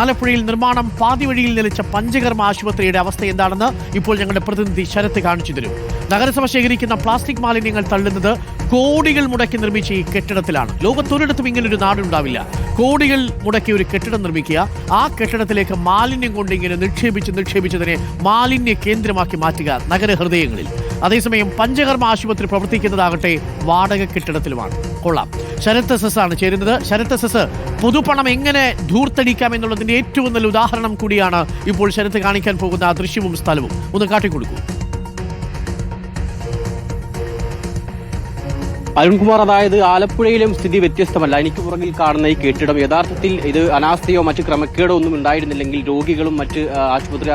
ആലപ്പുഴയിൽ നിർമ്മാണം പാതി വഴിയിൽ നിലച്ച പഞ്ചകർമ്മ ആശുപത്രിയുടെ അവസ്ഥ എന്താണെന്ന് ഇപ്പോൾ ഞങ്ങളുടെ പ്രതിനിധി ശരത്ത് കാണിച്ചു തരും. നഗരസഭ ശേഖരിക്കുന്ന പ്ലാസ്റ്റിക് മാലിന്യങ്ങൾ തള്ളുന്നത് കോടികൾ മുടക്കി നിർമ്മിച്ച ഈ കെട്ടിടത്തിലാണ്. ലോകത്തൊരിടത്തും ഇങ്ങനൊരു നാടുണ്ടാവില്ല കോടികൾ മുടക്കി ഒരു കെട്ടിടം നിർമ്മിക്കുക ആ കെട്ടിടത്തിലേക്ക് മാലിന്യം കൊണ്ട് ഇങ്ങനെ നിക്ഷേപിച്ച് നിക്ഷേപിച്ചതിനെ മാലിന്യ കേന്ദ്രമാക്കി മാറ്റുക നഗരഹൃദയങ്ങളിൽ. അതേസമയം പഞ്ചകർമ്മ ആശുപത്രി പ്രവർത്തിക്കുന്നതാകട്ടെ വാടക കെട്ടിടത്തിലുമാണ്. കൊള്ളാം. ശരത് എസ് എസ് ആണ് ചേരുന്നത്. ശരത് എസ് എസ് പൊതുപണം എങ്ങനെ ധൂർത്തടിക്കാം എന്നുള്ളതിന്റെ ഏറ്റവും നല്ല ഉദാഹരണം കൂടിയാണ് ഇപ്പോൾ ശരത്ത് കാണിക്കാൻ പോകുന്ന ആ ദൃശ്യവും സ്ഥലവും. ഒന്ന് കാട്ടിക്കൊടുക്കൂ. അരുൺകുമാർ അതായത് ആലപ്പുഴയിലും സ്ഥിതി വ്യത്യസ്തമല്ല. എനിക്ക് പുറകിൽ കാണുന്ന ഈ കെട്ടിടം യഥാർത്ഥത്തിൽ ഇത് അനാസ്ഥയോ മറ്റ് ക്രമക്കേടോ ഒന്നും ഉണ്ടായിരുന്നില്ലെങ്കിൽ രോഗികളും മറ്റ് ആശുപത്രി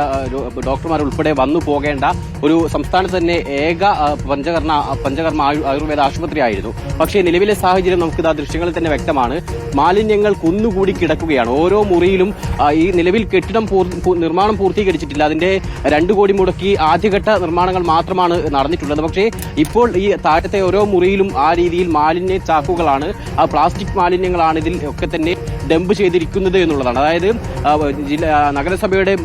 ഡോക്ടർമാർ ഉൾപ്പെടെ വന്നു പോകേണ്ട ഒരു സംസ്ഥാനത്ത് തന്നെ ഏക പഞ്ചകർണ പഞ്ചകർമ്മ ആയുർവേദ ആശുപത്രി ആയിരുന്നു. പക്ഷേ നിലവിലെ സാഹചര്യം നമുക്കിത് ആ ദൃശ്യങ്ങളിൽ തന്നെ വ്യക്തമാണ്. മാലിന്യങ്ങൾ കുന്നുകൂടി കിടക്കുകയാണ്. ഓരോ മുറിയിലും ഈ നിലവിൽ കെട്ടിടം നിർമ്മാണം പൂർത്തീകരിച്ചിട്ടില്ല. അതിന്റെ രണ്ടു കോടി മുടക്കി ആദ്യഘട്ട നിർമ്മാണങ്ങൾ മാത്രമാണ് നടന്നിട്ടുള്ളത്. പക്ഷേ ഇപ്പോൾ ഈ താഴത്തെ ഓരോ മുറിയിലും രീതിയിൽ മാലിന്യ ചാക്കുകളാണ് ആ പ്ലാസ്റ്റിക് മാലിന്യങ്ങളാണ് ഇതിൽ ഒക്കെ തന്നെ ഡംപ് ചെയ്തിരിക്കുന്നത് എന്നുള്ളതാണ്. അതായത് ജില്ലാ നഗരസഭയുടെ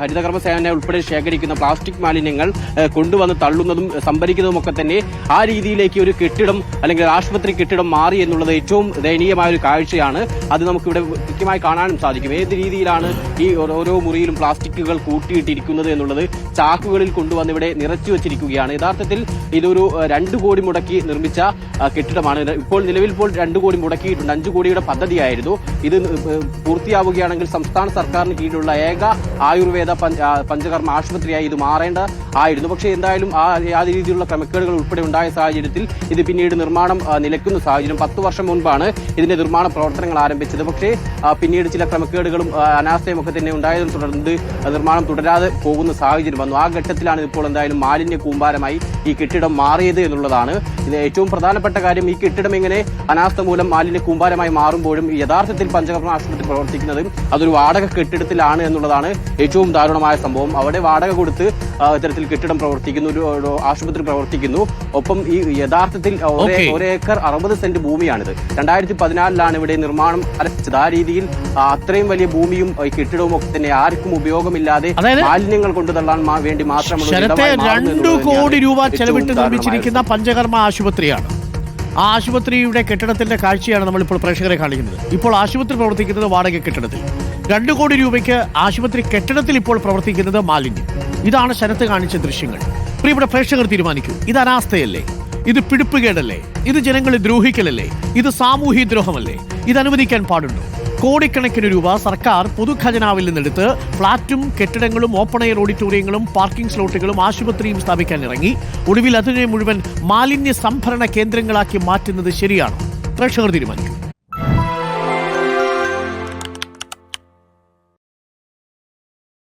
ഹരിതകർമ്മ സേന ഉൾപ്പെടെ ശേഖരിക്കുന്ന പ്ലാസ്റ്റിക് മാലിന്യങ്ങൾ കൊണ്ടുവന്ന് തള്ളുന്നതും സംഭരിക്കുന്നതും ഒക്കെ തന്നെ ആ രീതിയിലേക്ക് ഒരു കെട്ടിടം അല്ലെങ്കിൽ ആശുപത്രി കെട്ടിടം മാറി എന്നുള്ളത് ഏറ്റവും ദയനീയമായ ഒരു കാഴ്ചയാണ്. അത് നമുക്കിവിടെ കൃത്യമായി കാണാനും സാധിക്കും. ഏത് രീതിയിലാണ് ഈ ഓരോ- മുറിയിലും പ്ലാസ്റ്റിക്കുകൾ കൂട്ടിയിട്ടിരിക്കുന്നത് എന്നുള്ളത് ചാക്കുകളിൽ കൊണ്ടുവന്ന് ഇവിടെ നിറച്ചു വെച്ചിരിക്കുകയാണ്. യഥാർത്ഥത്തിൽ ഇതൊരു രണ്ട് കോടി മുടക്കി നിർമ്മിച്ച കെട്ടിടമാണ്. ഇപ്പോൾ നിലവിൽ ഇപ്പോൾ രണ്ട് കോടി മുടക്കിയിട്ടുണ്ട്. അഞ്ചു കോടിയുടെ പദ്ധതിയായിരുന്നു. ഇത് പൂർത്തിയാവുകയാണെങ്കിൽ സംസ്ഥാന സർക്കാരിന് കീഴിലുള്ള ഏക ആയുർവേദ പഞ്ചകർമ്മ ആശുപത്രിയായി ഇത് മാറേണ്ട ആയിരുന്നു. പക്ഷേ എന്തായാലും ആ ആ രീതിയിലുള്ള ക്രമക്കേടുകൾ ഉൾപ്പെടെ ഉണ്ടായ സാഹചര്യത്തിൽ ഇത് പിന്നീട് നിർമ്മാണം നിലക്കുന്ന സാഹചര്യം പത്ത് വർഷം മുൻപാണ് ഇതിന്റെ നിർമ്മാണ പ്രവർത്തനങ്ങൾ ആരംഭിച്ചത്. പക്ഷേ പിന്നീട് ചില ക്രമക്കേടുകളും അനാസ്ഥയും ഒക്കെ തന്നെ ഉണ്ടായതിനെ തുടർന്ന് നിർമ്മാണം തുടരാതെ പോകുന്ന സാഹചര്യം വന്നു. ആ ഘട്ടത്തിലാണ് ഇപ്പോൾ എന്തായാലും മാലിന്യ കൂമ്പാരമായി ഈ കെട്ടിടം മാറിയത് എന്നുള്ളതാണ്. ഇത് ഏറ്റവും പ്രധാനപ്പെട്ട കാര്യം ഈ കെട്ടിടം ഇങ്ങനെ അനാസ്ഥ മൂലം മാലിന്യ കൂമ്പാരമായി മാറുമ്പോഴും യഥാർത്ഥത്തിൽ പഞ്ചകർമ്മ ആശുപത്രി പ്രവർത്തിക്കുന്നത് അതൊരു വാടക കെട്ടിടത്തിലാണ് എന്നുള്ളതാണ് ഏറ്റവും ദാരുണമായ സംഭവം. അവിടെ വാടക കൊടുത്ത് ആ, ഇത്തരത്തിൽ കെട്ടിടം പ്രവർത്തിക്കുന്നു ഒരു ആശുപത്രി പ്രവർത്തിക്കുന്നു. ഒപ്പം ഈ യഥാർത്ഥത്തിൽ ഒരേക്കർ അറുപത് സെന്റ് ഭൂമിയാണിത്. രണ്ടായിരത്തി പതിനാലിലാണ് ഇവിടെ നിർമ്മാണം ആരംഭിച്ചത്. ആ രീതിയിൽ അത്രയും വലിയ ഭൂമിയും കെട്ടിടവും ഒക്കെ തന്നെ ആർക്കും ഉപയോഗമില്ലാതെ മാലിന്യങ്ങൾ കൊണ്ടുതള്ളാൻ വേണ്ടി മാത്രമുള്ള രണ്ടു കോടി രൂപ ചെലവിട്ട് നിർമ്മിച്ചിരിക്കുന്ന പഞ്ചകർമ്മ ആശുപത്രിയാണ്. ആ ആശുപത്രിയുടെ കെട്ടിടത്തിന്റെ കാഴ്ചയാണ് നമ്മളിപ്പോൾ പ്രേക്ഷകരെ കാണിക്കുന്നത്. ഇപ്പോൾ ആശുപത്രി പ്രവർത്തിക്കുന്നത് വാടക കെട്ടിടത്തിൽ. രണ്ടു കോടി രൂപയ്ക്ക് ആശുപത്രി കെട്ടിടത്തിൽ ഇപ്പോൾ പ്രവർത്തിക്കുന്നത് മാലിന്യം. ഇതാണ് ശരത്ത് കാണിച്ച ദൃശ്യങ്ങൾ. പ്രിയപ്പെട്ട പ്രേക്ഷകർ തീരുമാനിക്കൂ. ഇത് അനാസ്ഥയല്ലേ? ഇത് പിടിപ്പുകേടല്ലേ? ഇത് ജനങ്ങളെ ദ്രോഹിക്കലല്ലേ? ഇത് സാമൂഹ്യ ദ്രോഹമല്ലേ? ഇത് അനുവദിക്കാൻ പാടുണ്ടോ? കോടിക്കണക്കിന് രൂപ സർക്കാർ പൊതുഖജനാവിൽ നിന്നെടുത്ത് ഫ്ളാറ്റും കെട്ടിടങ്ങളും ഓപ്പൺ എയർ ഓഡിറ്റോറിയങ്ങളും പാർക്കിംഗ് സ്ലോട്ടുകളും ആശുപത്രിയും സ്ഥാപിക്കാൻ ഇറങ്ങി. ഒടുവിൽ അതിനെ മുഴുവൻ മാലിന്യ സംഭരണ കേന്ദ്രങ്ങളാക്കി മാറ്റുന്നത് ശരിയാണ്. പ്രേക്ഷകർ തീരുമാനിക്കും.